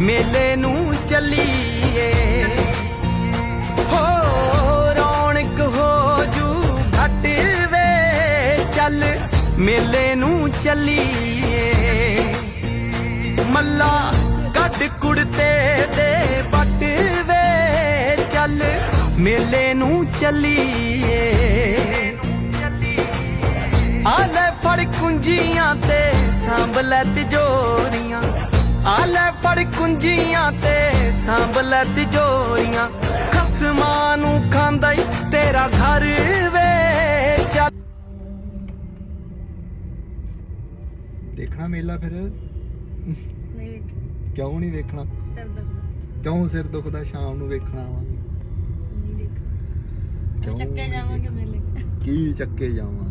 ਮੇਲੇ ਨੂੰ ਚੱਲੀਏ। ਹੋ ਰੌਣਕ ਹੋ ਜੂ ਘਟ ਵੇ, ਚੱਲ ਮੇਲੇ ਨੂੰ ਚੱਲੀਏ। ਮੱਲਾ ਕੱਢ ਕੁੜਤੇ ਦੇ ਬੱਟ ਵੇ, ਚੱਲ ਮੇਲੇ ਨੂੰ ਚੱਲੀਏ। ਆ ਫੜ ਕੁੰਜੀਆਂ ਤੇ, ਸਾਂਭ ਲੈ ਤਿਜੋਰੀਆਂ ਫੜ ਕੁੰਜੀਆਂ ਤੇ ਸਾਂਭ ਲੈ ਤਿਜੋਰੀਆਂ ਖਸਮਾਂ ਨੂੰ ਖਾਂਦਾ ਈ ਤੇਰਾ ਘਰ ਵੇ ਚੱਲ ਦੇਖਣਾ ਮੇਲਾ ਫਿਰ। ਨਹੀਂ ਵੇਖ ਕਿਉਂ ਨਹੀਂ ਵੇਖਣਾ? ਸਿਰ ਦੁਖਦਾ। ਕਿਉਂ ਸਿਰ ਦੁਖਦਾ? ਸ਼ਾਮ ਨੂੰ ਵੇਖਣਾ ਆਵਾਂਗੇ ਨਹੀਂ ਦੇਖਣਾ ਕਿਉਂ ਚੱਕੇ ਜਾਵਾਂਗੇ ਮੇਲੇ 'ਚ। ਕੀ ਚੱਕੇ ਜਾਵਾਂ?